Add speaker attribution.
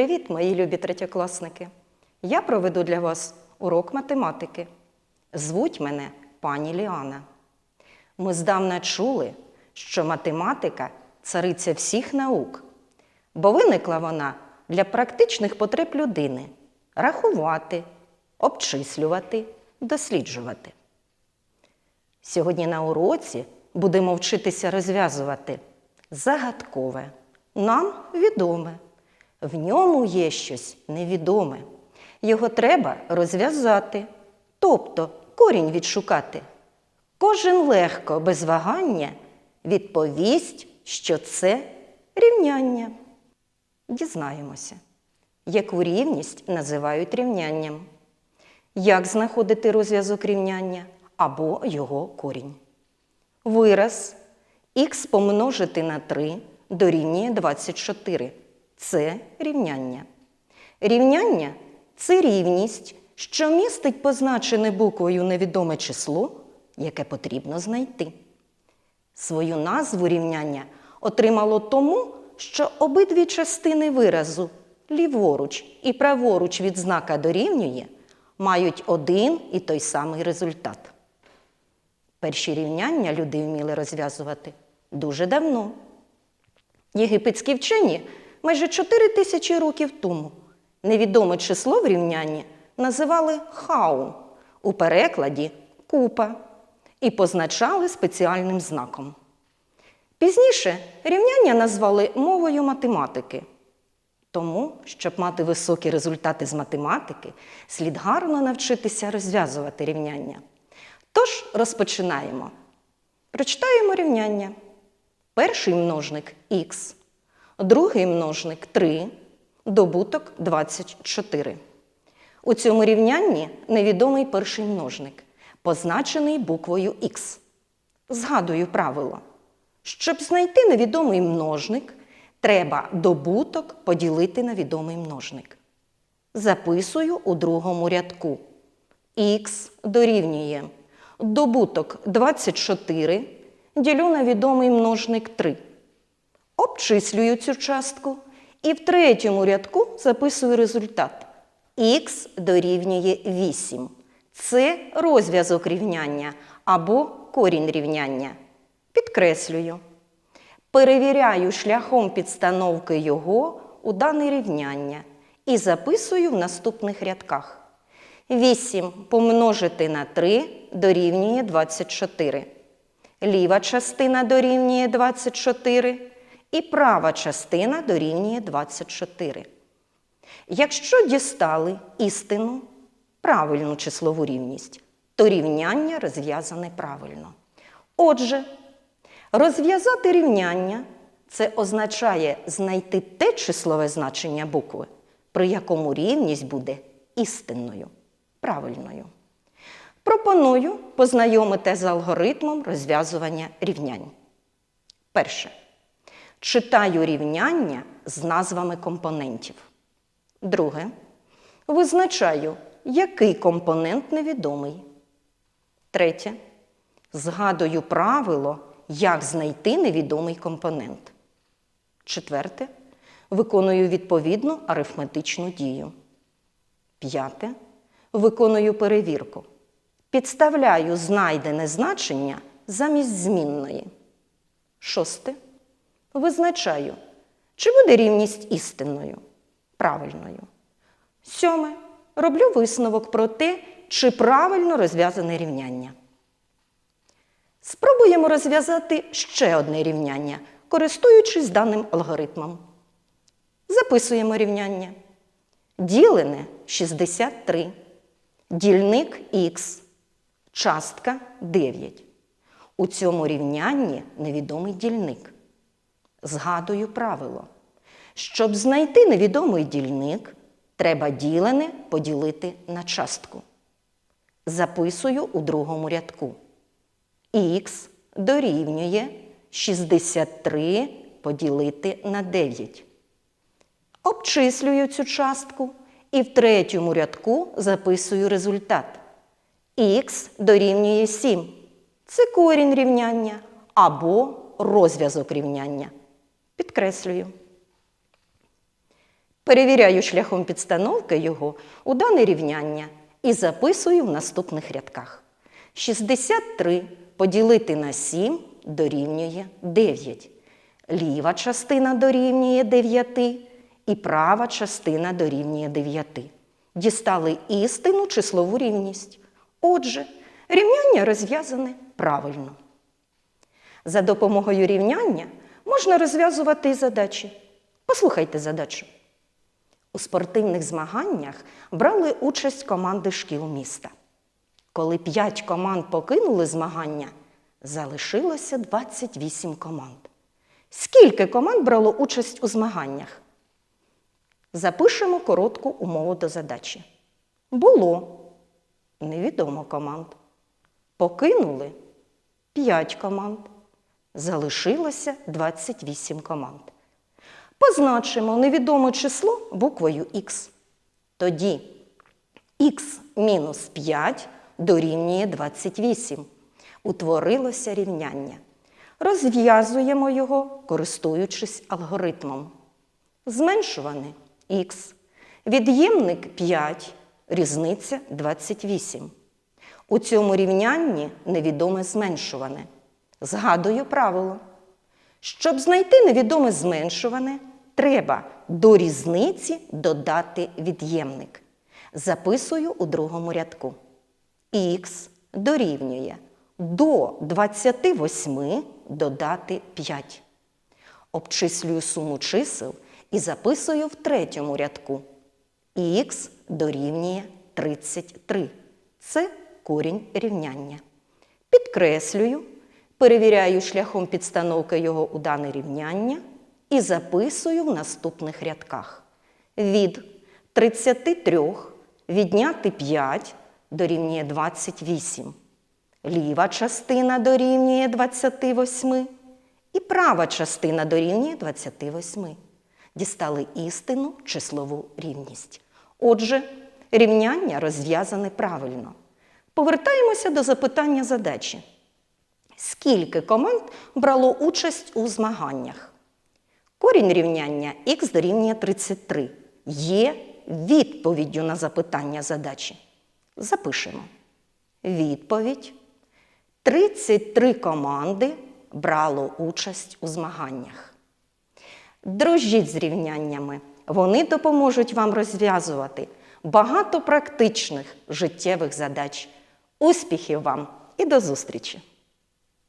Speaker 1: Привіт, мої любі третьокласники! Я проведу для вас урок математики. Звуть мене пані Ліана. Ми здавна чули, що математика цариця всіх наук, бо виникла вона для практичних потреб людини рахувати, обчислювати, досліджувати. Сьогодні на уроці будемо вчитися розв'язувати загадкове, нам відоме. В ньому є щось невідоме. Його треба розв'язати, тобто корінь відшукати. Кожен легко, без вагання відповість, що це рівняння. Дізнаємося, яку рівність називають рівнянням, як знаходити розв'язок рівняння або його корінь. Вираз х помножити на 3 дорівнює 24. Це рівняння. Рівняння це рівність, що містить позначене буквою невідоме число, яке потрібно знайти. Свою назву рівняння отримало тому, що обидві частини виразу ліворуч і праворуч від знака дорівнює мають один і той самий результат. Перші рівняння люди вміли розв'язувати дуже давно. Єгипетські вчені майже 4 тисячі років тому невідоме число в рівнянні називали хау, у перекладі купа, і позначали спеціальним знаком. Пізніше рівняння назвали мовою математики. Тому, щоб мати високі результати з математики, слід гарно навчитися розв'язувати рівняння. Тож розпочинаємо. Прочитаємо рівняння. Перший множник х, другий множник 3, добуток 24. У цьому рівнянні невідомий перший множник, позначений буквою х. Згадую правило. Щоб знайти невідомий множник, треба добуток поділити на відомий множник. Записую у другому рядку. х дорівнює добуток 24 ділю на відомий множник 3. Обчислюю цю частку і в третьому рядку записую результат. х дорівнює 8. Це розв'язок рівняння або корінь рівняння. Підкреслюю. Перевіряю шляхом підстановки його у дане рівняння і записую в наступних рядках. 8 помножити на 3 дорівнює 24. Ліва частина дорівнює 24 і права частина дорівнює 24. Якщо дістали істину, правильну числову рівність, то рівняння розв'язане правильно. Отже, розв'язати рівняння це означає знайти те числове значення букви, при якому рівність буде істинною, правильною. Пропоную познайомити з алгоритмом розв'язування рівнянь. Перше. Читаю рівняння з назвами компонентів. Друге. Визначаю, який компонент невідомий. Третє. Згадую правило, як знайти невідомий компонент. Четверте. Виконую відповідну арифметичну дію. П'яте. Виконую перевірку. Підставляю знайдене значення замість змінної. Шосте. Визначаю, чи буде рівність істинною, правильною. Сьоме. Роблю висновок про те, чи правильно розв'язане рівняння. Спробуємо розв'язати ще одне рівняння, користуючись даним алгоритмом. Записуємо рівняння. Ділене 63. Дільник х. Частка 9. У цьому рівнянні невідомий дільник. Згадую правило. Щоб знайти невідомий дільник, треба ділене поділити на частку. Записую у другому рядку. Х дорівнює 63 поділити на 9. Обчислюю цю частку і в третьому рядку записую результат. Х дорівнює 7. Це корінь рівняння або розв'язок рівняння. Підкреслюю. Перевіряю шляхом підстановки його у дане рівняння і записую в наступних рядках. 63 поділити на 7 дорівнює 9. Ліва частина дорівнює 9 і права частина дорівнює 9. Дістали істину числову рівність. Отже, рівняння розв'язане правильно. За допомогою рівняння можна розв'язувати і задачі. Послухайте задачу. У спортивних змаганнях брали участь команди шкіл міста. Коли п'ять команд покинули змагання, залишилося 28 команд. Скільки команд брало участь у змаганнях? Запишемо коротку умову до задачі. Було невідомо команд. Покинули 5 команд. Залишилося 28 команд. Позначимо невідоме число буквою Х. Тоді х мінус 5 дорівнює 28. Утворилося рівняння. Розв'язуємо його, користуючись алгоритмом. Зменшуване х. Від'ємник 5, різниця 28. У цьому рівнянні невідоме зменшуване. Згадую правило. Щоб знайти невідоме зменшуване, треба до різниці додати від'ємник. Записую у другому рядку. Х дорівнює до 28 додати 5. Обчислюю суму чисел і записую в третьому рядку. Х дорівнює 33. Це корінь рівняння. Підкреслюю, перевіряю шляхом підстановки його у дане рівняння і записую в наступних рядках. Від 33 відняти 5 дорівнює 28. Ліва частина дорівнює 28 і права частина дорівнює 28. Дістали істину числову рівність. Отже, рівняння розв'язане правильно. Повертаємося до запитання задачі. Скільки команд брало участь у змаганнях? Корінь рівняння х дорівнює 33 є відповіддю на запитання задачі. Запишемо. Відповідь. 33 команди брало участь у змаганнях. Дружіть з рівняннями. Вони допоможуть вам розв'язувати багато практичних життєвих задач. Успіхів вам і до зустрічі!